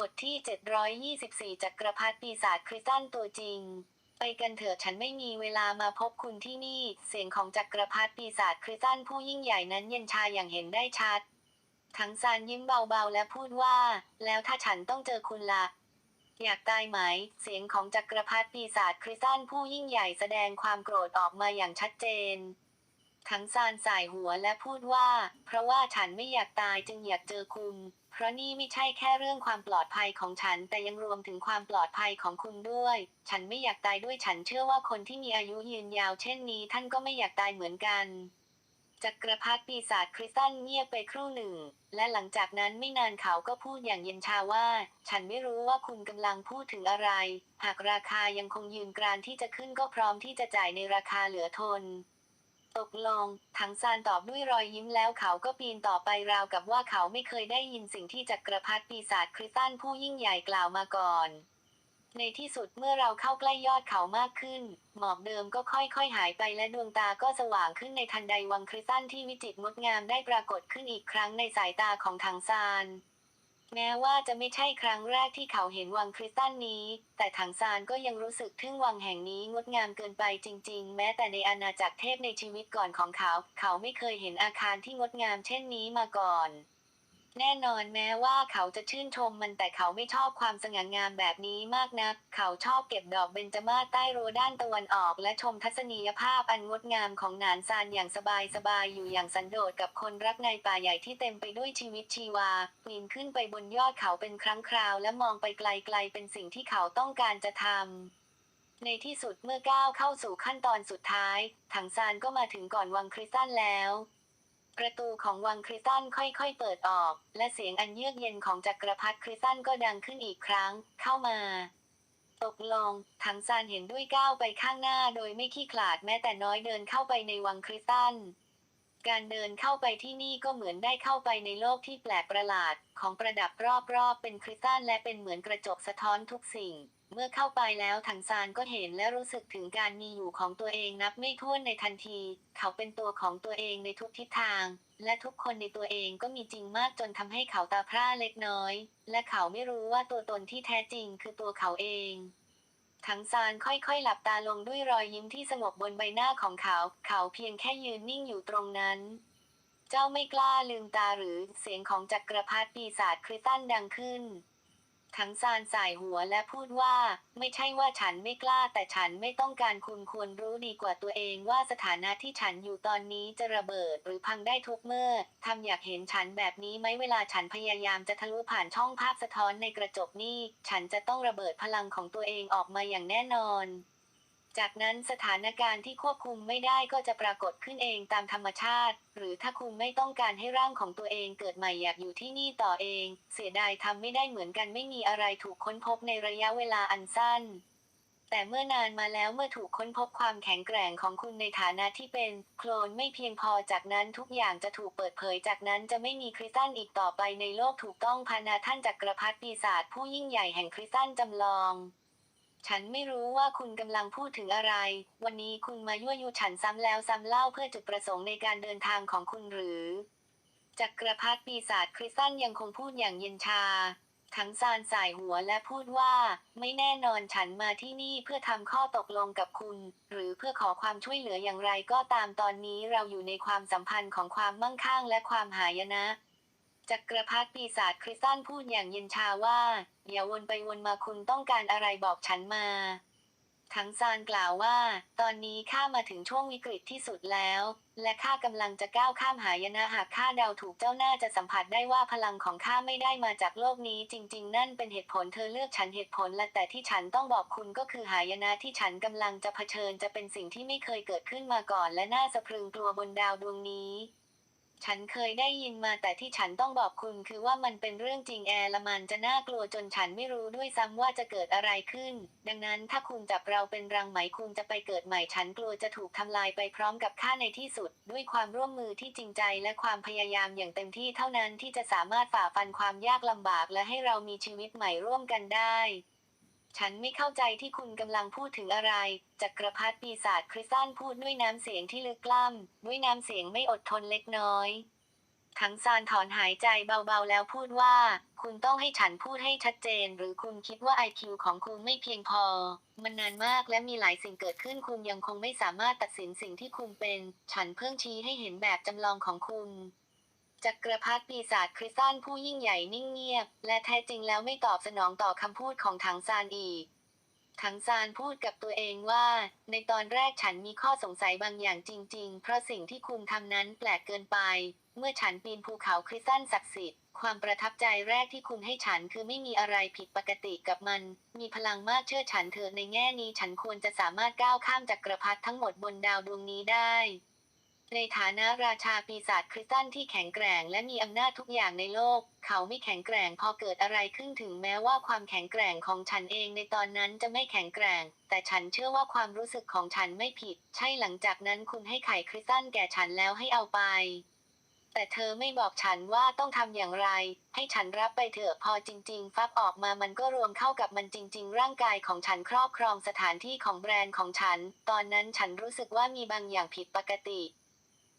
บทที่ 724 จักรพรรดิปีศาจคริสตันตัวจริง ไปกันเถอะฉันไม่มีเวลามาพบคุณที่นี่ เสียงของจักรพรรดิปีศาจคริสตันผู้ยิ่งใหญ่นั้นเย็นชาอย่างเห็นได้ชัด ทั้งซานยิ้มเบาๆ และพูดว่า แล้วถ้าฉันต้องเจอคุณละ่ะ อยากตายไหม เสียงของจักรพรรดิปีศาจคริสตันผู้ยิ่งใหญ่แสดงความโกรธออกมาอย่างชัดเจนทั้งซานสายหัวและพูดว่า เพราะว่าฉันไม่อยากตายจึงอยากเจอคุณ ราะนี่ไม่ใช่แค่เรื่องความปลอดภัยของฉัน แต่ยังรวมถึงความปลอดภัยของคุณด้วย ฉันไม่อยากตายด้วยฉันเชื่อว่าคนที่มีอายุยืนยาวเช่นนี้ท่านก็ไม่อยากตายเหมือนกันจักรพรรดิปีศาจคริสตันเงียบไปครู่หนึ่ง และหลังจากนั้นไม่นานเขาก็พูดอย่างเย็นชาว่า ฉันไม่รู้ว่าคุณกำลังพูดถึงอะไร หากราคายังคงยืนกรานที่จะขึ้นก็พร้อมที่จะจ่ายในราคาเหลือทน ตกลงทังซานตอบด้วยรอยยิ้มแล้วเขาก็ปีนต่อไปราวกับว่าเขาไม่เคยได้ยินสิ่งที่จักรพรรดิปีศาจคริสตันผู้ยิ่งใหญ่กล่าวมาก่อน ในที่สุดเมื่อเราเข้าใกล้ยอดเขามากขึ้น หมอกเดิมก็ค่อยๆหายไปและดวงตาก็สว่างขึ้นในทันใดวังคริสตันที่วิจิตรงดงามได้ปรากฏขึ้นอีกครั้งในสายตาของทางซาน แม้ว่าจะไม่ใช่ครั้งแรกที่เขาเห็นวังคริสตันนี้ แต่ถังซานก็ยังรู้สึกทึ่งวังแห่งนี้งดงามเกินไปจริง ๆ แม้แต่ในอาณาจักรเทพในชีวิตก่อนของเขา เขาไม่เคยเห็นอาคารที่งดงามเช่นนี้มาก่อน แน่นอนแม้ว่าเขาจะชื่นชมมันแต่เขาไม่ชอบความสง่างามแบบนี้มากนัก เขาชอบเก็บดอกเบญจมาศใต้รั้วด้านตะวันออกและชมทัศนียภาพอันงดงามของหนานซานอย่างสบายๆอยู่อย่างสันโดษกับคนรักในป่าใหญ่ที่เต็มไปด้วยชีวิตชีวาปีนขึ้นไปบนยอดเขาเป็นครั้งคราว และมองไปไกลๆเป็นสิ่งที่เขาต้องการจะทำในที่สุดเมื่อก้าวเข้าสู่ขั้นตอนสุดท้าย ถังซานก็มาถึงก่อนวังคริสตันแล้ว ประตูของวังคริสตันค่อยๆเปิดออก และเสียงอันเยือกเย็นของจักรพรรดิคริสตันก็ดังขึ้นอีกครั้ง เข้ามา ตกลงถังซานเห็นด้วยก้าวไปข้างหน้าโดยไม่ขี้ขลาดแม้แต่น้อยเดินเข้าไปในวังคริสตัน การเดินเข้าไปที่นี่ก็เหมือนได้เข้าไปในโลกที่แปลกประหลาด ของประดับรอบๆเป็นคริสตัลและเป็นเหมือนกระจกสะท้อนทุกสิ่ง เมื่อเข้าไปแล้วถังซานก็เห็นและรู้สึกถึงการมีอยู่ของตัวเองนับไม่ถ้วนในทันที เขาเป็นตัวของตัวเองในทุกทิศทาง และทุกคนในตัวเองก็มีจริงมากจนทำให้เขาตาพร่าเล็กน้อย และเขาไม่รู้ว่าตัวตนที่แท้จริงคือตัวเขาเองถังซานค่อยๆ หลับตาลงด้วยรอยยิ้มที่สงบบนใบหน้าของเขา เขาเพียงแค่ยืนนิ่งอยู่ตรงนั้น เจ้าไม่กล้าลืมตาหรือเสียงของจักรพรรดิปีศาจคริสตันดังขึ้น ทั้งซานสายหัวและพูดว่า ไม่ใช่ว่าฉันไม่กล้าแต่ฉันไม่ต้องการคุณควรรู้ดีกว่าตัวเองว่าสถานะที่ฉันอยู่ตอนนี้จะระเบิดหรือพังได้ทุกเมื่อทำอยากเห็นฉันแบบนี้ไหมเวลาฉันพยายามจะทะลุผ่านช่องภาพสะท้อนในกระจกนี่ ฉันจะต้องระเบิดพลังของตัวเองออกมาอย่างแน่นอน จากนั้นสถานการณ์ที่ควบคุมไม่ได้ก็จะปรากฏขึ้นเองตามธรรมชาติ หรือถ้าคุณไม่ต้องการให้ร่างของตัวเองเกิดใหม่อยากอยู่ที่นี่ต่อเอง เสียดายทำไม่ได้เหมือนกันไม่มีอะไรถูกค้นพบในระยะเวลาอันสั้น แต่เมื่อนานมาแล้วเมื่อถูกค้นพบความแข็งแกร่งของคุณในฐานะที่เป็น โคลนไม่เพียงพอจากนั้นทุกอย่างจะถูกเปิดเผยจากนั้นจะไม่มีคริสตันอีกต่อไปในโลกถูกต้องพานาท่านจักรพรรดิปีศาจผู้ยิ่งใหญ่แห่งคริสตันจำลอง ฉันไม่รู้ว่าคุณกำลังพูดถึงอะไร วันนี้คุณมายั่วยุฉันซ้ำแล้วซ้ำเล่าเพื่อจุดประสงค์ในการเดินทางของคุณหรือ จักรพรรดิปีศาจคริสตันยังคงพูดอย่างเย็นชา ทั้งซานสายหัวและพูดว่า ไม่แน่นอนฉันมาที่นี่เพื่อทำข้อตกลงกับคุณ หรือเพื่อขอความช่วยเหลืออย่างไรก็ตามตอนนี้เราอยู่ในความสัมพันธ์ของความมั่งคั่งและความหายนะ จักรพรรดิปีศาจคริสตันพูดอย่างเย็นชาว่าอย่าวนไปวนมาคุณต้องการอะไรบอกฉันมา ทั้งซานกล่าวว่า ตอนนี้ข้ามาถึงช่วงวิกฤตที่สุดแล้ว และข้ากำลังจะก้าวข้ามหายนะหากข้าเดาถูกเจ้าหน้าจะสัมผัสได้ว่าพลังของข้าไม่ได้มาจากโลกนี้ จริง ๆ นั่นเป็นเหตุผลเธอเลือกฉันเหตุผลและแต่ที่ฉันต้องบอกคุณก็คือหายนะที่ฉันกำลังจะเผชิญจะเป็นสิ่งที่ไม่เคยเกิดขึ้นมาก่อน และน่าสะพรึงกลัวบนดาวดวงนี้ ฉันเคยได้ยินมาแต่ที่ฉันต้องบอกคุณคือว่ามันเป็นเรื่องจริงแอร์ละมันจะน่ากลัวจนฉันไม่รู้ด้วยซ้ำว่าจะเกิดอะไรขึ้น ดังนั้นถ้าคุณจับเราเป็นรังไหมคุณจะไปเกิดใหม่ฉันกลัวจะถูกทำลายไปพร้อมกับข้าในที่สุด ด้วยความร่วมมือที่จริงใจและความพยายามอย่างเต็มที่เท่านั้นที่จะสามารถฝ่าฟันความยากลำบากและให้เรามีชีวิตใหม่ร่วมกันได้ ฉันไม่เข้าใจที่คุณกำลังพูดถึงอะไรจักรพรรดิปีศาจคริสตันพูดด้วยน้ำเสียงที่ลึกกล้ำด้วยน้ำเสียงไม่อดทนเล็กน้อยถังซานถอนหายใจเบาๆแล้วพูดว่า คุณต้องให้ฉันพูดให้ชัดเจน หรือคุณคิดว่า IQ ของคุณไม่เพียงพอ มันนานมากและมีหลายสิ่งเกิดขึ้นคุณยังคงไม่สามารถตัดสินสิ่งที่คุณเป็น ฉันเพิ่งชี้ให้เห็นแบบจำลองของคุณ จักรพรรดิปีศาจคริสตันผู้ยิ่งใหญ่นิ่งเงียบ และแท้จริงแล้วไม่ตอบสนองต่อคำพูดของถังซานอีก ถังซานพูดกับตัวเองว่า ในตอนแรกฉันมีข้อสงสัยบางอย่างจริง ๆ เพราะสิ่งที่คุณทำนั้นแปลกเกินไป เมื่อฉันปีนภูเขาคริสตันศักดิ์สิทธิ์ความประทับใจแรกที่คุณให้ฉันคือไม่มีอะไรผิดปกติกับมัน มีพลังมากเชื่อฉันเถอะในแง่นี้ฉันควรจะสามารถก้าวข้ามจักรพรรดิทั้งหมดบนดาวดวงนี้ได้ ในฐานะราชาปีศาจคริสตันที่แข็งแกร่งและมีอำนาจทุกอย่างในโลก เขาไม่แข็งแกร่งพอเกิดอะไรขึ้นถึงแม้ว่าความแข็งแกร่งของฉันเองในตอนนั้นจะไม่แข็งแกร่ง แต่ฉันเชื่อว่าความรู้สึกของฉันไม่ผิด ใช่หลังจากนั้นคุณให้ไข่คริสตันแก่ฉันแล้วให้เอาไป แต่เธอไม่บอกฉันว่าต้องทำอย่างไร ให้ฉันรับไปเถอะพอจริง ๆ ฟักออกมามันก็รวมเข้ากับมันจริง ๆ ร่างกายของฉันครอบครองสถานที่ของแบรนด์ของฉัน ตอนนั้นฉันรู้สึกว่ามีบางอย่างผิดปกติ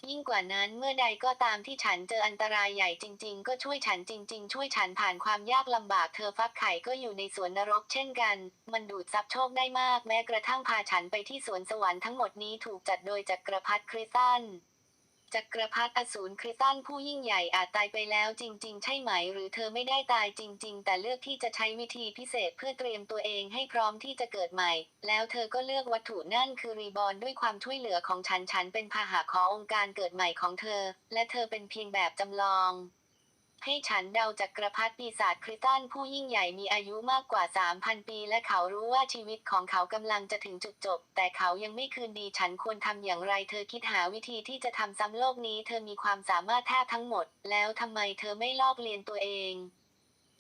ยิ่งกว่านั้นเมื่อใดก็ตามที่ฉันเจออันตรายใหญ่จริง ๆ ก็ช่วยฉันจริง ๆ ช่วยฉันผ่านความยากลำบากเธอฟักไข่ก็อยู่ในสวนนรกเช่นกัน มันดูดซับโชคได้มากแม้กระทั่งพาฉันไปที่สวนสวรรค์ทั้งหมดนี้ถูกจัดโดยจักรพรรดิคริสตัน จักรพรรดิอสูรคริสตันผู้ยิ่งใหญ่อาจตายไปแล้วจริง ๆ ใช่ไหม หรือเธอไม่ได้ตายจริง ๆ แต่เลือกที่จะใช้วิธีพิเศษเพื่อเตรียมตัวเองให้พร้อมที่จะเกิดใหม่ แล้วเธอก็เลือกวัตถุนั่นคือรีบอนด้วยความช่วยเหลือของฉันฉันเป็นพาหะขององค์การเกิดใหม่ของเธอ และเธอเป็นเพียงแบบจำลอง ให้ฉันเดาจักกรพรรดิปีศาจคริสตันผู้ยิ่งใหญ่มีอายุมากกว่า 3,000 ปี และเขารู้ว่าชีวิตของเขากำลังจะถึงจุดจบ แต่เขายังไม่คืนดีฉันควรทำอย่างไร เธอคิดหาวิธีที่จะทำซ้ำโลกนี้ เธอมีความสามารถแทบทั้งหมด แล้วทำไมเธอไม่ลอกเลียนตัวเอง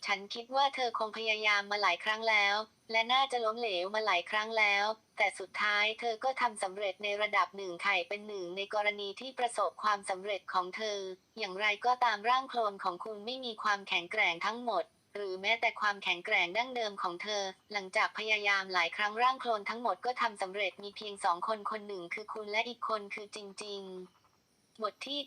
ฉันคิดว่าเธอคงพยายามมาหลายครั้งแล้ว และน่าจะล้มเหลวมาหลายครั้งแล้ว แต่สุดท้ายเธอก็ทำสำเร็จในระดับหนึ่งไข่เป็นหนึ่งในกรณีที่ประสบความสำเร็จของเธอ อย่างไรก็ตามร่างโคลนของคุณไม่มีความแข็งแกร่งทั้งหมด หรือแม้แต่ความแข็งแกร่งดั้งเดิมของเธอ หลังจากพยายามหลายครั้งร่างโคลนทั้งหมดก็ทำสำเร็จมีเพียงสองคนคนหนึ่งคือคุณและอีกคนคือจริง ๆ บทที่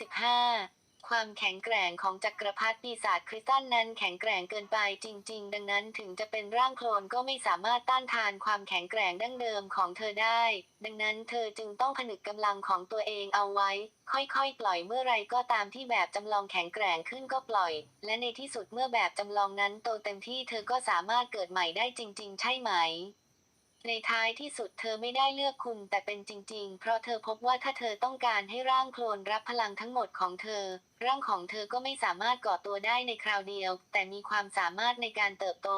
725 ความแข็งแกร่งของจักรพรรดิปีศาจคริสตันนั้นแข็งแกร่งเกินไปจริง ๆ ดังนั้นถึงจะเป็นร่างโคลนก็ไม่สามารถต้านทานความแข็งแกร่งดั้งเดิมของเธอได้ ดังนั้นเธอจึงต้องผนึกกำลังของตัวเองเอาไว้ ค่อยๆ ปล่อยเมื่อไรก็ตามที่แบบจำลองแข็งแกร่งขึ้นก็ปล่อย และในที่สุดเมื่อแบบจำลองนั้นโตเต็มที่เธอก็สามารถเกิดใหม่ได้จริง ๆ ใช่ไหม ในท้ายที่สุดเธอไม่ได้เลือกคุณแต่เป็นจริง ๆ เพราะเธอพบว่าถ้าเธอต้องการให้ร่างโคลนรับพลังทั้งหมดของเธอ ร่างของเธอก็ไม่สามารถก่อตัวได้ในคราวเดียว แต่มีความสามารถในการเติบโต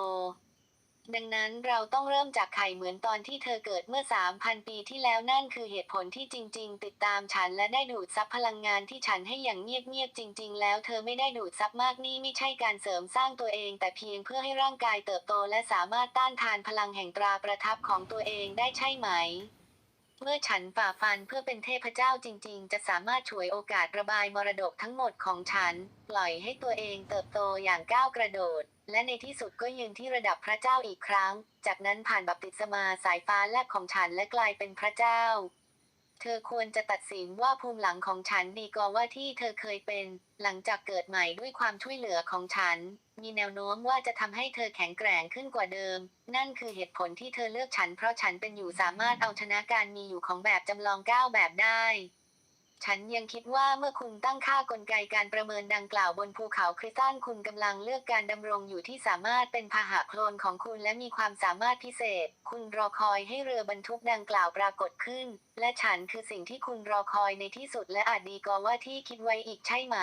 ดังนั้นเราต้องเริ่มจากไข่เหมือนตอนที่เธอเกิดเมื่อ 3,000 ปีที่แล้วนั่นคือเหตุผลที่จริง ๆ ติดตามฉันและได้ดูดซับพลังงานที่ฉันให้อย่างเงียบๆจริง ๆ แล้วเธอไม่ได้ดูดซับมากนี่ไม่ใช่การเสริมสร้างตัวเอง แต่เพียงเพื่อให้ร่างกายเติบโตและสามารถต้านทานพลังแห่งตราประทับของตัวเองได้ใช่ไหม เมื่อฉันฝ่าฟันเพื่อเป็นเทพเจ้าจริง ๆ จะสามารถฉวยโอกาสระบายมรดกทั้งหมดของฉัน ปล่อยให้ตัวเองเติบโตอย่างก้าวกระโดด และในที่สุดก็ยืนที่ระดับพระเจ้าอีกครั้ง จากนั้นผ่านบัพติศมาสายฟ้าแลบของฉันและกลายเป็นพระเจ้า เธอควรจะตัดสินว่าภูมิหลังของฉันดีกว่าว่าที่เธอเคยเป็น หลังจากเกิดใหม่ด้วยความช่วยเหลือของฉัน มีแนวโน้มว่าจะทำให้เธอแข็งแกร่งขึ้นกว่าเดิม นั่นคือเหตุผลที่เธอเลือกฉัน เพราะฉันเป็นอยู่สามารถเอาชนะการมีอยู่ของแบบจำลองก้าวแบบได้ ฉันยังคิดว่าเมื่อคุณตั้งค่ากลไกการประเมินดังกล่าวบนภูเขาคริสตันคุณกำลังเลือกการดำรงอยู่ที่สามารถเป็นพาหะโคลนของคุณและมีความสามารถพิเศษ คุณรอคอยให้เรือบรรทุกดังกล่าวปรากฏขึ้น และฉันคือสิ่งที่คุณรอคอยในที่สุดและอาจดีกว่าที่คิดไว้อีกใช่ไหม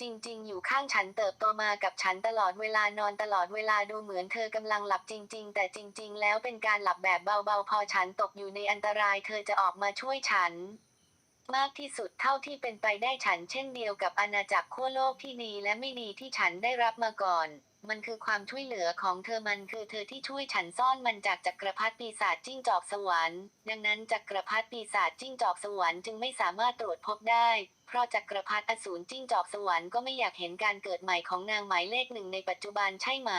จริงๆ อยู่ข้างฉันเติบโตมากับฉันตลอดเวลานอนตลอดเวลาดูเหมือนเธอกำลังหลับจริง ๆ แต่จริง ๆ แล้วเป็นการหลับแบบเบาๆ พอฉันตกอยู่ในอันตราย เธอจะออกมาช่วยฉัน มากที่สุดเท่าที่เป็นไปได้ฉันเช่นเดียวกับอาณาจักรขั้วโลกที่ดีและไม่ดีที่ฉันได้รับมาก่อน มันคือความช่วยเหลือของเธอมันคือเธอที่ช่วยฉันซ่อนมันจากจักรพรรดิปีศาจจิ้งจอกสวรรค์ ดังนั้นจักรพรรดิปีศาจจิ้งจอกสวรรค์จึงไม่สามารถตรวจพบได้ เพราะจักรพรรดิอสูรจิ้งจอกสวรรค์ก็ไม่อยากเห็นการเกิดใหม่ของนางหมายเลขหนึ่งในปัจจุบันใช่ไหม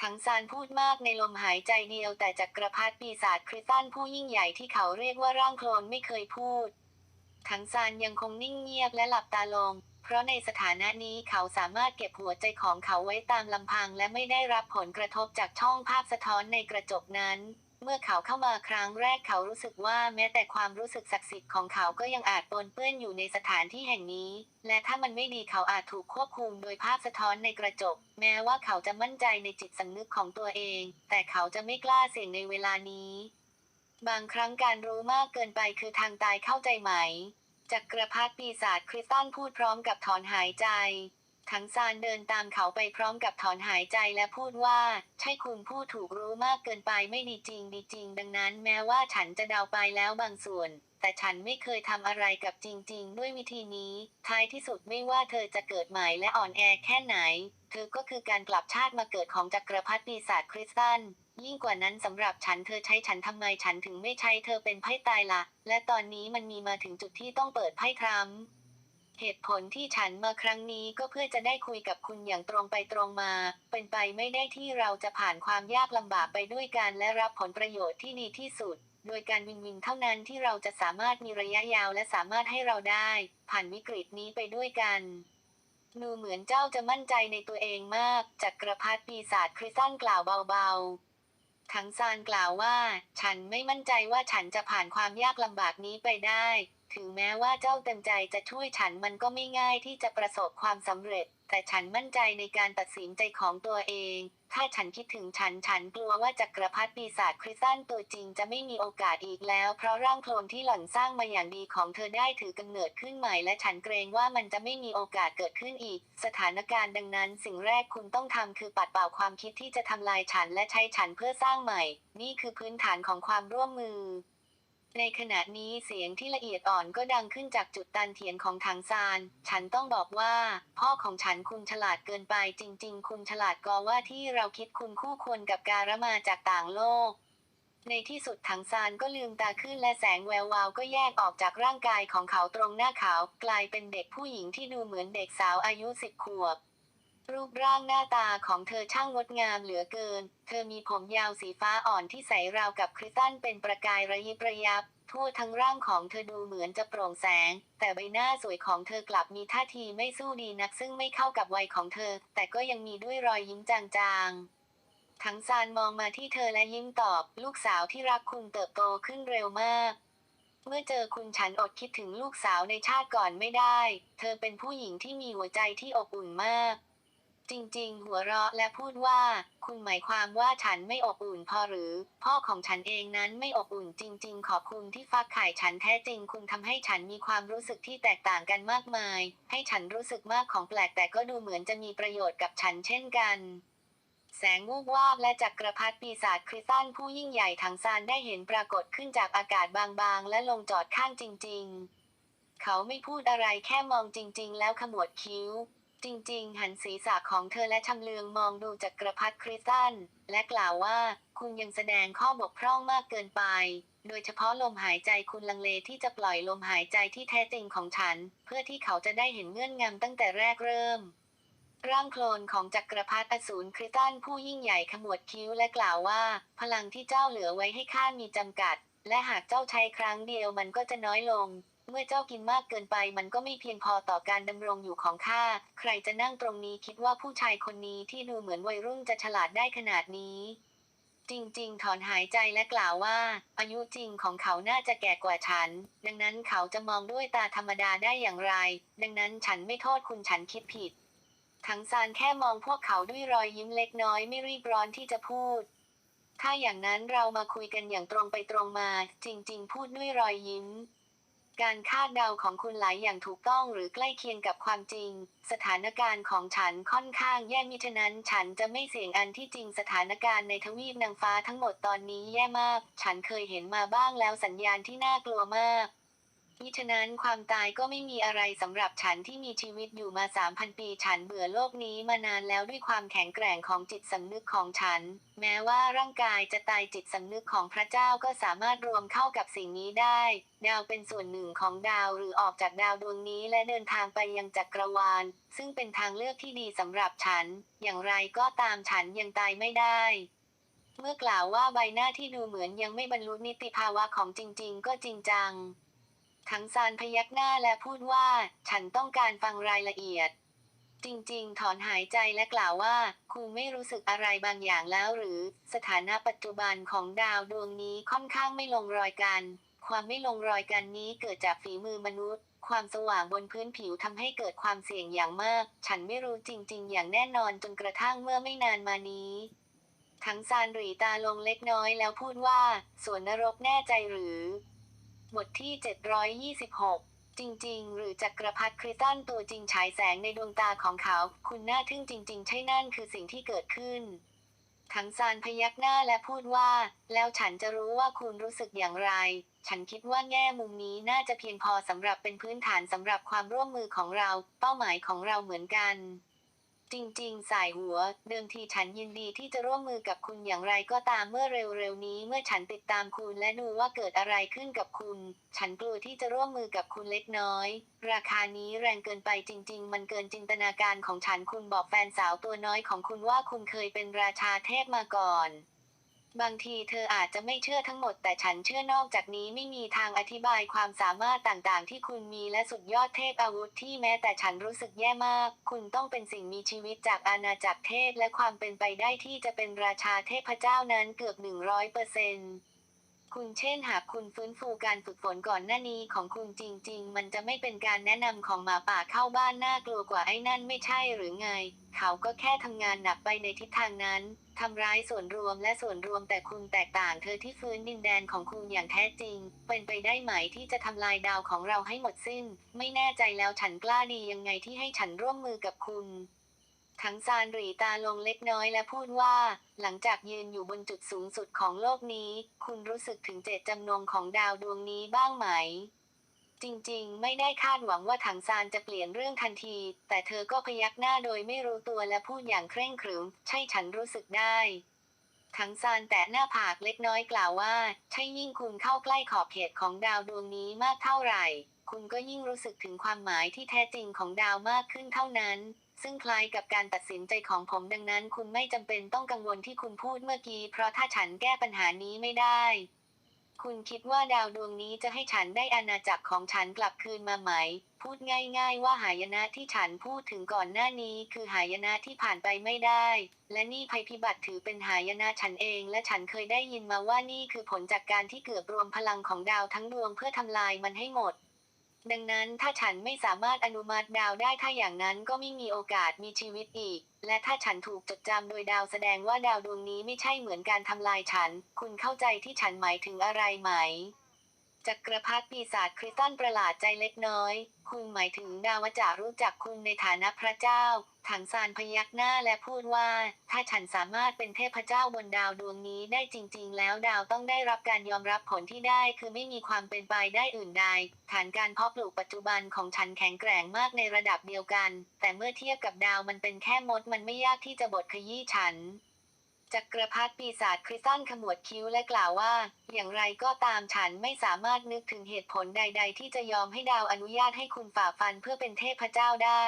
ทั้งซานพูดมากในลมหายใจเดียวแต่จักรพรรดิปีศาจคริสตันผู้ยิ่งใหญ่ที่เขาเรียกว่าร่างโคลนไม่เคยพูด ถังซานยังคงนิ่งเงียบและหลับตาลง เพราะในสถานะนี้เขาสามารถเก็บหัวใจของเขาไว้ตามลำพัง และไม่ได้รับผลกระทบจากช่องภาพสะท้อนในกระจกนั้น เมื่อเขาเข้ามาครั้งแรกเขารู้สึกว่าแม้แต่ความรู้สึกศักดิ์สิทธิ์ของเขาก็ยังอาจปนเปื้อนอยู่ในสถานที่แห่งนี้ และถ้ามันไม่ดีเขาอาจถูกควบคุมโดยภาพสะท้อนในกระจก แม้ว่าเขาจะมั่นใจในจิตสำนึกของตัวเอง แต่เขาจะไม่กล้าเสี่ยงในเวลานี้ บางครั้งการรู้มากเกินไปคือทางตายเข้าใจไหม จักรพรรดิปีศาจคริสตันพูดพร้อมกับถอนหายใจ ทั้งซานเดินตามเขาไปพร้อมกับถอนหายใจและพูดว่า ใช่คุณพูดถูกรู้มากเกินไปไม่ดีจริงดีจริง ดังนั้นแม้ว่าฉันจะเดาไปแล้วบางส่วน แต่ฉันไม่เคยทำอะไรกับจริง ๆ ด้วยวิธีนี้ ท้ายที่สุดไม่ว่าเธอจะเกิดใหม่และอ่อนแอแค่ไหน เธอก็คือการกลับชาติมาเกิดของจักรพรรดิปีศาจคริสตัน ยิ่งกว่านั้นสำหรับฉันเธอใช้ฉันทำไมฉันถึงไม่ใช้เธอเป็นไพ่ตายละและตอนนี้มันมีมาถึงจุดที่ต้องเปิดไพ่ทรัมเหตุผลที่ฉันมาครั้งนี้ก็เพื่อจะได้คุยกับคุณอย่างตรงไปตรงมา เป็นไปไม่ได้ที่เราจะผ่านความยากลำบากไปด้วยกันและรับผลประโยชน์ที่ดีที่สุด โดยการวินวินเท่านั้นที่เราจะสามารถมีระยะยาวและสามารถให้เราได้ ผ่านวิกฤตนี้ไปด้วยกันดูเหมือนเจ้าจะมั่นใจในตัวเองมาก จักรพรรดิปีศาจคริสตันกล่าวเบาๆ ทังซานกล่าวว่า ฉันไม่มั่นใจว่าฉันจะผ่านความยากลำบากนี้ไปได้ ถึงแม้ว่าเจ้าเต็มใจจะช่วยฉันมันก็ไม่ง่ายที่จะประสบความสำเร็จ แต่ฉันมั่นใจในการตัดสินใจของตัวเอง ถ้าฉันคิดถึงฉันฉันกลัวว่าจักรพรรดิปีศาจคริสตันตัวจริงจะไม่มีโอกาสอีกแล้ว เพราะร่างโคลนที่หล่อนสร้างมาอย่างดีของเธอได้ถือกำเนิดขึ้นใหม่และฉันเกรงว่ามันจะไม่มีโอกาสเกิดขึ้นอีก สถานการณ์ดังนั้น สิ่งแรกคุณต้องทำคือปัดเป่าความคิดที่จะทำลายฉันและใช้ฉันเพื่อสร้างใหม่ นี่คือพื้นฐานของความร่วมมือ ในขณะนี้เสียงที่ละเอียดอ่อนก็ดังขึ้นจากจุดตันเถียนของทางซาน ฉันต้องบอกว่า พ่อของฉันคุณฉลาดเกินไปจริง ๆ คุณฉลาดกอว่าที่เราคิดคุณคู่ควรกับการมาจากต่างโลก ในที่สุดถังซานก็ลืมตาขึ้นและแสงแวววาวก็แยกออกจากร่างกายของเขาตรงหน้าเขา กลายเป็นเด็กผู้หญิงที่ดูเหมือนเด็กสาวอายุสิบขวบ รูปร่างหน้าตาของเธอช่างงดงามเหลือเกิน เธอมีผมยาวสีฟ้าอ่อนที่ใสราวกับคริสตัลเป็นประกายระยิบระยับ ทั่วทั้งร่างของเธอดูเหมือนจะโปร่งแสง แต่ใบหน้าสวยของเธอกลับมีท่าทีไม่สู้ดีนักซึ่งไม่เข้ากับวัยของเธอ แต่ก็ยังมีด้วยรอยยิ้มจางๆ ทั้งซานมองมาที่เธอและยิ้มตอบ ลูกสาวที่รักคุณเติบโตขึ้นเร็วมากเมื่อเจอคุณฉันอดคิดถึงลูกสาวในชาติก่อนไม่ได้ เธอเป็นผู้หญิงที่มีหัวใจที่อบอุ่นมาก จริงๆ หัวเราะและพูดว่า คุณหมายความว่าฉันไม่อบอุ่นพอหรือ พ่อของฉันเองนั้นไม่อบอุ่นจริง ๆ ขอบคุณที่ฟักไข่ฉันแท้จริง คุณทำให้ฉันมีความรู้สึกที่แตกต่างกันมากมาย ให้ฉันรู้สึกมากของแปลกแต่ก็ดูเหมือนจะมีประโยชน์กับฉันเช่นกันแสงวูบวาบและจักรพรรดิปีศาจคริสตันผู้ยิ่งใหญ่ทางซานได้เห็นปรากฏขึ้นจากอากาศบางๆ และลงจอดข้างจริง ๆ เขาไม่พูดอะไรแค่มองจริง ๆ แล้วขมวดคิ้ว จริงๆ หันศีรษะของเธอและชำเลืองมองดูจักรพรรดิคริสตัน และกล่าวว่าคุณยังแสดงข้อบกพร่องมากเกินไป โดยเฉพาะลมหายใจคุณลังเลที่จะปล่อยลมหายใจที่แท้จริงของฉัน เพื่อที่เขาจะได้เห็นเงื่อนงำตั้งแต่แรกเริ่ม ร่างโคลนของจักรพรรดิอสูรคริสตันผู้ยิ่งใหญ่ขมวดคิ้วและกล่าวว่า พลังที่เจ้าเหลือไว้ให้ข้ามีจำกัด และหากเจ้าใช้ครั้งเดียวมันก็จะน้อยลง เมื่อเจ้ากินมากเกินไปมันก็ไม่เพียงพอต่อการดำรงอยู่ของข้า ใครจะนั่งตรงนี้คิดว่าผู้ชายคนนี้ที่ดูเหมือนวัยรุ่นจะฉลาดได้ขนาดนี้ จริงๆ ถอนหายใจและกล่าวว่า อายุจริงของเขาน่าจะแก่กว่าฉัน ดังนั้นเขาจะมองด้วยตาธรรมดาได้อย่างไร ดังนั้นฉันไม่โทษคุณฉันคิดผิด ทั้งซานแค่มองพวกเขาด้วยรอยยิ้มเล็กน้อยไม่รีบร้อนที่จะพูดถ้าอย่างนั้นเรามาคุยกันอย่างตรงไปตรงมา จริง ๆ พูดด้วยรอยยิ้ม การคาดเดาของคุณหลายอย่างถูกต้องหรือใกล้เคียงกับความจริง สถานการณ์ของฉันค่อนข้างแย่มิฉะนั้น ฉันจะไม่เสี่ยงอันที่จริงสถานการณ์ในทวีปนางฟ้าทั้งหมดตอนนี้แย่มาก ฉันเคยเห็นมาบ้างแล้วสัญญาณที่น่ากลัวมาก มิฉะนั้นความตายก็ไม่มีอะไรสำหรับฉันที่มีชีวิตอยู่มา 3,000 ปีฉันเบื่อโลกนี้มานานแล้วด้วยความแข็งแกร่งของจิตสำนึกของฉัน แม้ว่าร่างกายจะตายจิตสำนึกของพระเจ้าก็สามารถรวมเข้ากับสิ่งนี้ได้ ดาวเป็นส่วนหนึ่งของดาวหรือออกจากดาวดวงนี้และเดินทางไปยังจักรวาล ซึ่งเป็นทางเลือกที่ดีสำหรับฉัน อย่างไรก็ตามฉันยังตายไม่ได้เมื่อกล่าวว่าใบหน้าที่ดูเหมือนยังไม่บรรลุนิติภาวะของจริง ๆ ก็จริงจัง ทั้งซานพยักหน้าและพูดว่า ฉันต้องการฟังรายละเอียด จริงๆ ถอนหายใจและกล่าวว่าคุณไม่รู้สึกอะไรบางอย่างแล้วหรือ สถานะปัจจุบันของดาวดวงนี้ค่อนข้างไม่ลงรอยกัน ความไม่ลงรอยกันนี้เกิดจากฝีมือมนุษย์ ความสว่างบนพื้นผิวทำให้เกิดความเสี่ยงอย่างมาก ฉันไม่รู้จริง ๆ อย่างแน่นอนจนกระทั่งเมื่อไม่นานมานี้ทั้งซานหรีตาลงเล็กน้อยแล้วพูดว่าสวนนรกแน่ใจหรือ บทที่ 726 จริง ๆ หรือจักรพรรดิคริสตันตัวจริงฉายแสงในดวงตาของเขา คุณน่าทึ่งจริง ๆ ใช่นั่นคือสิ่งที่เกิดขึ้นทั้งซานพยักหน้าและพูดว่า แล้วฉันจะรู้ว่าคุณรู้สึกอย่างไร ฉันคิดว่าแง่มุมนี้น่าจะเพียงพอสำหรับเป็นพื้นฐานสำหรับความร่วมมือของเรา เป้าหมายของเราเหมือนกัน จริงๆ สายหัว เดิมทีฉันยินดีที่จะร่วมมือกับคุณอย่างไรก็ตามเมื่อเร็วๆนี้ เมื่อฉันติดตามคุณและดูว่าเกิดอะไรขึ้นกับคุณ ฉันกลัวที่จะร่วมมือกับคุณเล็กน้อย ราคานี้แรงเกินไปจริง ๆ มันเกินจินตนาการของฉันคุณบอกแฟนสาวตัวน้อยของคุณว่าคุณเคยเป็นราชาเทพมาก่อน บางทีเธออาจจะไม่เชื่อทั้งหมดแต่ฉันเชื่อนอกจากนี้ไม่มีทางอธิบายความสามารถต่างๆ ที่คุณมีและสุดยอดเทพอาวุธที่แม้แต่ฉันรู้สึกแย่มาก คุณต้องเป็นสิ่งมีชีวิตจากอาณาจักรเทพและความเป็นไปได้ที่จะเป็นราชาเทพเจ้านั้นเกือบหนึ่งร้อยเปอร์เซนต์คุณเช่นหากคุณฟื้นฟูการฝึกฝนก่อนหน้านี้ของคุณจริง ๆ มันจะไม่เป็นการแนะนำของหมาป่าเข้าบ้านน่ากลัวกว่าไอ้นั่นไม่ใช่หรือไง เขาก็แค่ทำงานหนักไปในทิศทางนั้น ทำร้ายส่วนรวมและส่วนรวมแต่คุณแตกต่างเธอที่ฟื้นดินแดนของคุณอย่างแท้จริง เป็นไปได้ไหมที่จะทำลายดาวของเราให้หมดสิ้น ไม่แน่ใจแล้วฉันกล้าดียังไงที่ให้ฉันร่วมมือกับคุณทั้งซานหรีตาลงเล็กน้อยและพูดว่า หลังจากยืนอยู่บนจุดสูงสุดของโลกนี้ คุณรู้สึกถึงเจตจำนงของดาวดวงนี้บ้างไหม จริงๆ ไม่ได้คาดหวังว่าถังซานจะเปลี่ยนเรื่องทันที แต่เธอก็พยักหน้าโดยไม่รู้ตัวและพูดอย่างเคร่งขรึม ใช่ฉันรู้สึกได้ถังซานแตะหน้าผากเล็กน้อยกล่าวว่า ใช่ยิ่งคุณเข้าใกล้ขอบเขตของดาวดวงนี้มากเท่าไหร่ คุณก็ยิ่งรู้สึกถึงความหมายที่แท้จริงของดาวมากขึ้นเท่านั้น ซึ่งคล้ายกับการตัดสินใจของผมดังนั้น คุณไม่จำเป็นต้องกังวลที่คุณพูดเมื่อกี้ เพราะถ้าฉันแก้ปัญหานี้ไม่ได้ คุณคิดว่าดาวดวงนี้จะให้ฉันได้อาณาจักรของฉันกลับคืนมาไหม พูดง่าย ๆ ว่าหายนะที่ฉันพูดถึงก่อนหน้านี้คือหายนะที่ผ่านไปไม่ได้ และนี่ภัยพิบัติถือเป็นหายนะฉันเอง และฉันเคยได้ยินมาว่านี่คือผลจากการที่เกือบรวมพลังของดาวทั้งดวงเพื่อทำลายมันให้หมด ดังนั้นถ้าฉันไม่สามารถอนุมัติดาวได้ถ้าอย่างนั้นก็ไม่มีโอกาสมีชีวิตอีก และถ้าฉันถูกจดจำโดยดาวแสดงว่าดาวดวงนี้ไม่ใช่เหมือนการทำลายฉัน คุณเข้าใจที่ฉันหมายถึงอะไรไหม จักรพรรดิปีศาจคริสตันประหลาดใจเล็กน้อย คุณหมายถึงดาวจารู้จักคุณในฐานะพระเจ้า ถังซานพยักหน้าและพูดว่า ถ้าฉันสามารถเป็นเทพเจ้าบนดาวดวงนี้ได้จริง ๆ แล้วดาวต้องได้รับการยอมรับผลที่ได้คือไม่มีความเป็นไปได้อื่นใด ฐานการเพาะปลูกปัจจุบันของฉันแข็งแกร่งมากในระดับเดียวกัน แต่เมื่อเทียบกับดาวมันเป็นแค่มดมันไม่ยากที่จะบดขยี้ฉัน จักรพรรดิปีศาจคริสตันขมวดคิ้วและกล่าวว่า อย่างไรก็ตามฉันไม่สามารถนึกถึงเหตุผลใด ๆ ที่จะยอมให้ดาวอนุญาตให้คุณฝ่าฟันเพื่อเป็นเทพเจ้าได้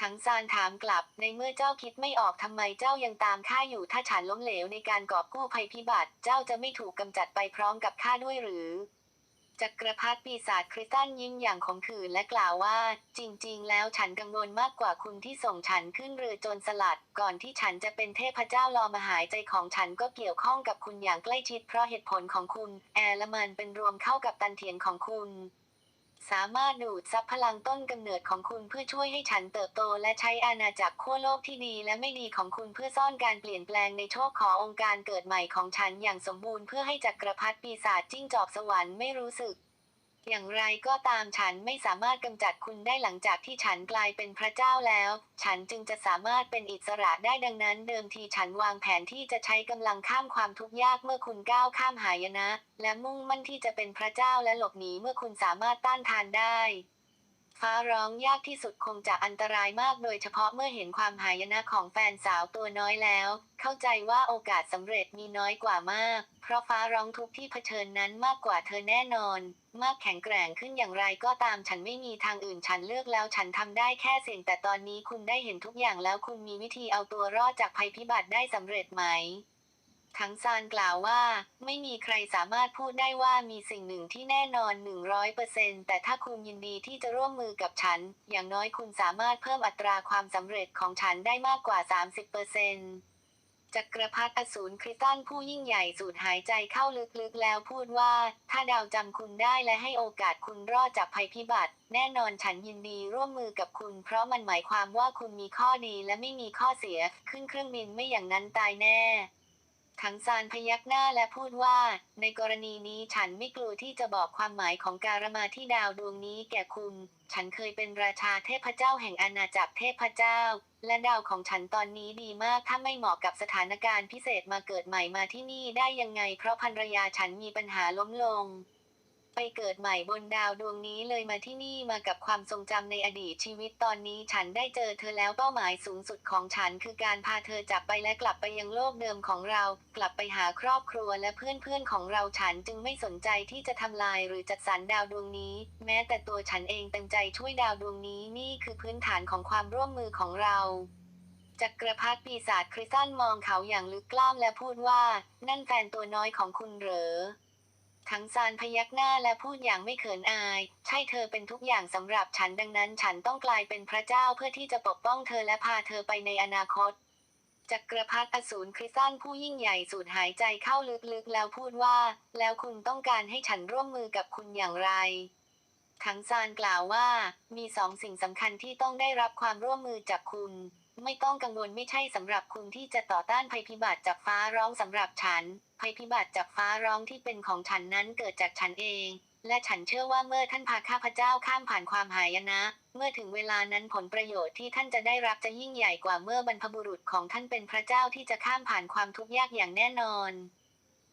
ทั้งซานถามกลับ ในเมื่อเจ้าคิดไม่ออกทำไมเจ้ายังตามข้าอยู่ถ้าฉันล้มเหลวในการกอบกู้ภัยพิบัติ เจ้าจะไม่ถูกกำจัดไปพร้อมกับข้าด้วยหรือ จักรพรรดิปีศาจคริสตันยิ้มอย่างของขื่นและกล่าวว่า จริง ๆ แล้วฉันกังวลมากกว่าคุณที่ส่งฉันขึ้นเรือโจรสลัด ก่อนที่ฉันจะเป็นเทพเจ้ารอมาหายใจของฉันก็เกี่ยวข้องกับคุณอย่างใกล้ชิดเพราะเหตุผลของคุณ แอร์ละมันเป็นรวมเข้ากับตันเถียนของคุณ สามารถดูดซับพลังต้นกำเนิดของคุณเพื่อช่วยให้ฉันเติบโต และใช้อาณาจักรขั้วโลกที่ดีและไม่ดีของคุณเพื่อซ่อนการเปลี่ยนแปลงในโชคขอองค์การเกิดใหม่ของฉันอย่างสมบูรณ์เพื่อให้จักรพรรดิปีศาจจิ้งจอกสวรรค์ไม่รู้สึก อย่างไรก็ตามฉันไม่สามารถกำจัดคุณได้หลังจากที่ฉันกลายเป็นพระเจ้าแล้ว ฉันจึงจะสามารถเป็นอิสระได้ดังนั้น เดิมทีฉันวางแผนที่จะใช้กำลังข้ามความทุกข์ยากเมื่อคุณก้าวข้ามหายนะ และมุ่งมั่นที่จะเป็นพระเจ้าและหลบหนีเมื่อคุณสามารถต้านทานได้ ฟ้าร้องยากที่สุดคงจะอันตรายมากโดยเฉพาะเมื่อเห็นความหายนะของแฟนสาวตัวน้อยแล้ว เข้าใจว่าโอกาสสำเร็จมีน้อยกว่ามาก เพราะฟ้าร้องทุกที่เผชิญนั้นมากกว่าเธอแน่นอน มากแข็งแกร่งขึ้นอย่างไรก็ตามฉันไม่มีทางอื่นฉันเลือกแล้วฉันทำได้แค่เสี่ยงแต่ตอนนี้คุณได้เห็นทุกอย่างแล้วคุณมีวิธีเอาตัวรอดจากภัยพิบัติได้สำเร็จไหม ถังซานกล่าวว่า ไม่มีใครสามารถพูดได้ว่ามีสิ่งหนึ่งที่แน่นอน 100%แต่ถ้าคุณยินดีที่จะร่วมมือกับฉัน อย่างน้อยคุณสามารถเพิ่มอัตราความสำเร็จของฉันได้มากกว่า 30%จักรพรรดิอสูรคริสตันผู้ยิ่งใหญ่สูดหายใจเข้าลึกๆ แล้วพูดว่า ถ้าดาวจำคุณได้และให้โอกาสคุณรอดจากภัยพิบัติ แน่นอนฉันยินดีร่วมมือกับคุณ เพราะมันหมายความว่าคุณมีข้อดีและไม่มีข้อเสีย ขึ้นเครื่องบินไม่อย่างนั้นตายแน่ ถังซานพยักหน้าและพูดว่า ในกรณีนี้ฉันไม่กลัวที่จะบอกความหมายของการมาที่ดาวดวงนี้แก่คุณ ฉันเคยเป็นราชาเทพเจ้าแห่งอาณาจักรเทพเจ้า และดาวของฉันตอนนี้ดีมากถ้าไม่เหมาะกับสถานการณ์พิเศษมาเกิดใหม่มาที่นี่ได้ยังไง เพราะภรรยาฉันมีปัญหาล้มลง ไปเกิดใหม่บนดาวดวงนี้เลยมาที่นี่มากับความทรงจำในอดีตชีวิตตอนนี้ฉันได้เจอเธอแล้วเป้าหมายสูงสุดของฉันคือการพาเธอจากไปและกลับไปยังโลกเดิมของเรา กลับไปหาครอบครัวและเพื่อนๆของเราฉันจึงไม่สนใจที่จะทำลายหรือจัดสรรดาวดวงนี้ แม้แต่ตัวฉันเองเต็มใจช่วยดาวดวงนี้นี่คือพื้นฐานของความร่วมมือของเราจักรพรรดิปีศาจคริสตันมองเขาอย่างลึกกล้ามและพูดว่า นั่นแฟนตัวน้อยของคุณเหรอ ทั้งซานพยักหน้าและพูดอย่างไม่เขินอาย ใช่เธอเป็นทุกอย่างสำหรับฉันดังนั้นฉันต้องกลายเป็นพระเจ้าเพื่อที่จะปกป้องเธอและพาเธอไปในอนาคตจักรพรรดิอสูรคริสตันผู้ยิ่งใหญ่สูดหายใจเข้าลึกๆ แล้วพูดว่า แล้วคุณต้องการให้ฉันร่วมมือกับคุณอย่างไรทั้งซานกล่าวว่า มีสองสิ่งสำคัญที่ต้องได้รับความร่วมมือจากคุณ ไม่ต้องกังวลไม่ใช่สำหรับคุณที่จะต่อต้านภัยพิบัติจากฟ้าร้องสำหรับฉัน ภัยพิบัติจากฟ้าร้องที่เป็นของฉันนั้นเกิดจากฉันเอง และฉันเชื่อว่าเมื่อท่านพาข้าพเจ้าข้ามผ่านความหายนะ เมื่อถึงเวลานั้นผลประโยชน์ที่ท่านจะได้รับจะยิ่งใหญ่กว่าเมื่อบรรพบุรุษของท่านเป็นพระเจ้าที่จะข้ามผ่านความทุกข์ยากอย่างแน่นอน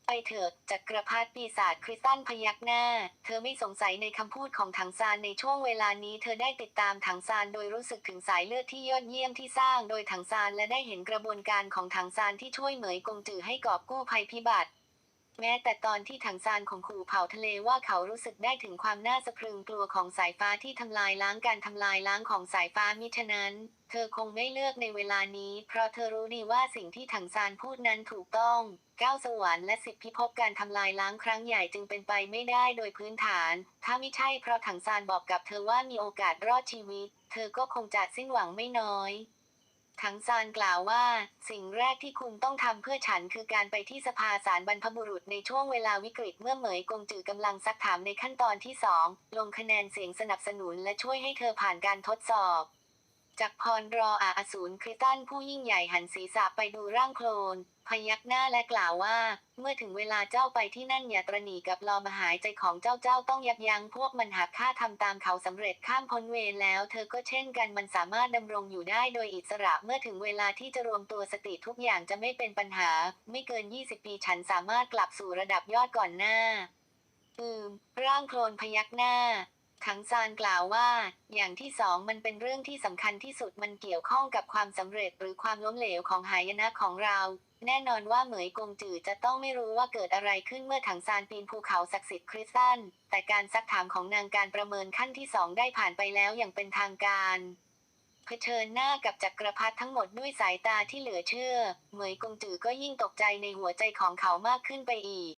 ไปเถิดจักรพรรดิปีศาจคริสตันพยักหน้า เธอไม่สงสัยในคำพูดของถังซานในช่วงเวลานี้เธอได้ติดตามถังซานโดยรู้สึกถึงสายเลือดที่ยอดเยี่ยมที่สร้างโดยถังซานและได้เห็นกระบวนการของถังซานที่ช่วยเหมยกงจือให้กอบกู้ภัยพิบัติแม้แต่ตอนที่ถังซานของขู่เผาทะเลว่าเขารู้สึกได้ถึงความน่าสะพรึงกลัวของสายฟ้าที่ทำลายล้างการทำลายล้างของสายฟ้ามิฉะนั้น เธอคงไม่เลือกในเวลานี้ เพราะเธอรู้ดีว่าสิ่งที่ถังซานพูดนั้นถูกต้อง ก้าสวรรค์และสิทธิพิภพการทำลายล้างครั้งใหญ่จึงเป็นไปไม่ได้โดยพื้นฐาน ถ้าไม่ใช่เพราะถังซานบอกกับเธอว่ามีโอกาสรอดชีวิต เธอก็คงจะสิ้นหวังไม่น้อยถังซานกล่าวว่า สิ่งแรกที่คุณต้องทำเพื่อฉันคือการไปที่สภาสารบรรพบุรุษในช่วงเวลาวิกฤตเมื่อเหมยกงจือกำลังซักถามในขั้นตอนที่สองลงคะแนนเสียงสนับสนุนและช่วยให้เธอผ่านการทดสอบ จากพรรออาอสูรคริตันผู้ยิ่งใหญ่หันศีรษะไปดูร่างโคลน พยักหน้าและกล่าวว่า เมื่อถึงเวลาเจ้าไปที่นั่นอย่าตระหนี่กับลอมหายใจของเจ้าเจ้าต้องยับยั้งพวกมันหากข้าทำตามเขาสำเร็จข้ามพ้นเวรแล้ว เธอก็เช่นกันมันสามารถดำรงอยู่ได้โดยอิสระเมื่อถึงเวลาที่จะรวมตัวสติทุกอย่างจะไม่เป็นปัญหา ไม่เกิน 20 ปีฉันสามารถกลับสู่ระดับยอดก่อนหน้าอืมร่างโคลนพยักหน้า ถังซานกล่าวว่า อย่างที่สองมันเป็นเรื่องที่สำคัญที่สุดมันเกี่ยวข้องกับความสำเร็จหรือความล้มเหลวของหายนะของเรา แน่นอนว่าเหมยกงจือจะต้องไม่รู้ว่าเกิดอะไรขึ้นเมื่อถังซานปีนภูเขาศักดิ์สิทธิ์คริสตันแต่การซักถามของนางการประเมินขั้นที่สองได้ผ่านไปแล้วอย่างเป็นทางการเผชิญหน้ากับจักรพรรดิทั้งหมดด้วยสายตาที่เหลือเชื่อ เหมยกงจือก็ยิ่งตกใจในหัวใจของเขามากขึ้นไปอีก